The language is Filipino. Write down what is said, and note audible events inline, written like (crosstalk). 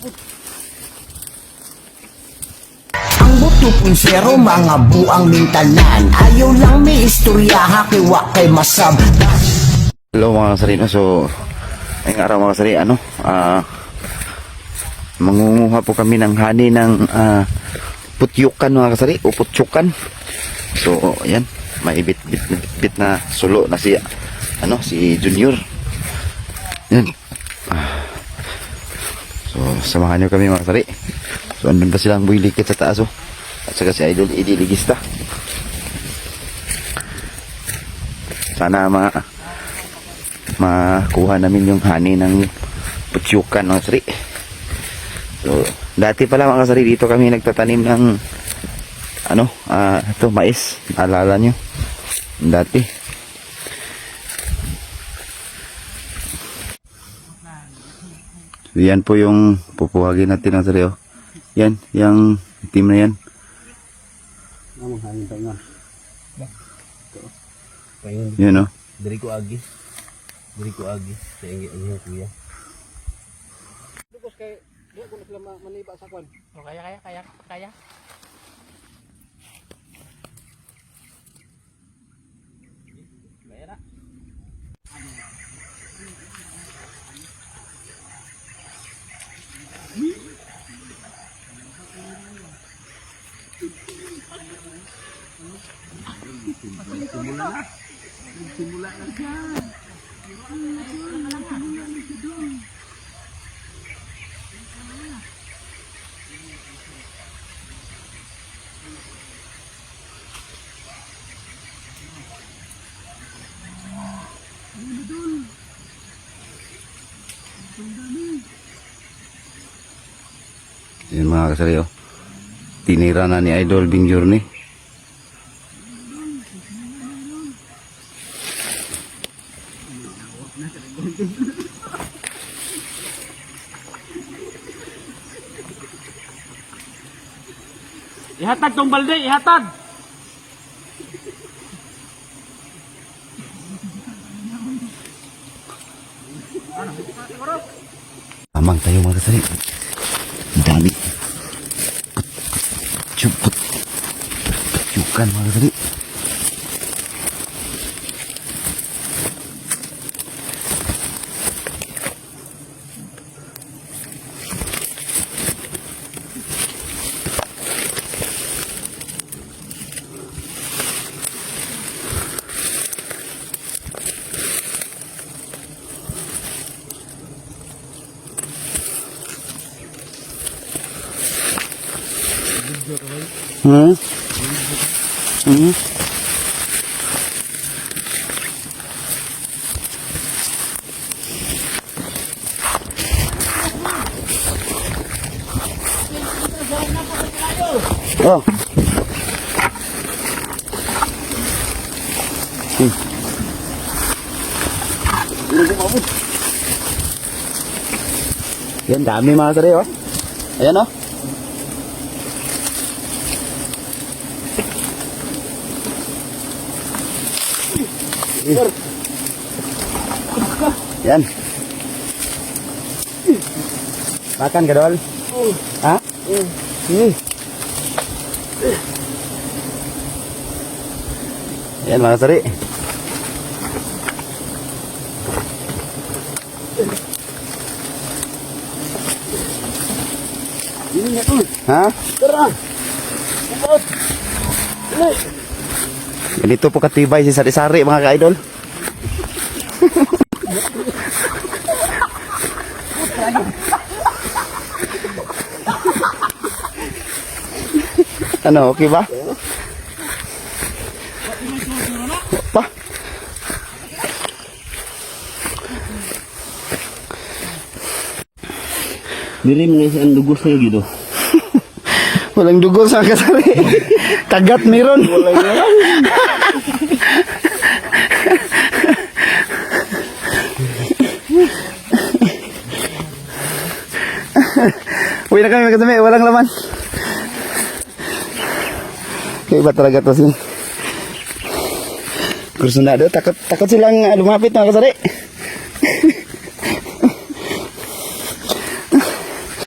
Ang buto punsero mga buang mintanan Ayaw lang may istorya hakiwa kay masab Hello mga kasari, no? so ngayong araw mga kasari, ano, ah, mangunguha po kami ng hani ng ah, putyukan mga kasari, o putyukan. So, ayan, may bit, bit, bit na sulo na si, ano, si Junior. Yan. So, samahan nyo kami mga kasari. So, andun pa silang builikit sa taas, oh. At saka si Idol Idiligista. Sana ma makuha namin yung honey ng putyukan mga sari. So, dati pala mga sari dito kami nagtatanim ng ano, ah, ito mais. Alala nyo? Dati. Yan po yung pupuhagin natin ng sari. Oh. Yan, yung team na yan. Yun oh. Dari ko agi. Dari ko agi. Sa ingi ang kuya. Lugos kay di ko na sila ma- maniba sa kwan. Oh, kaya, kaya, kaya, kaya. Yan mga kasari oh. Tinira na ni Idol Bing Journey. Ihatag tong balde, ihatag! Amang tayo mga kasari. Dami. Cupot. Cukan mga kasari. Hmm? Hmm? Oh. Hmm. Yan, dami mga sari, oh. Ayan, oh. Yan. Makan ka, Dol? Ha? Hmm. Yan, mga sari. Ha? Ganito po katibay si Sari-Sari mga ka-idol. (laughs) ano, okay ba? Pa? Dili mo nga ang lugos na gitu. Walang dugo sa kasari. Kagat meron. Uwi na kami magkasami. Walang laman. Kaya iba talaga to sin. Kursunado. Takot, takot silang lumapit mga kasari.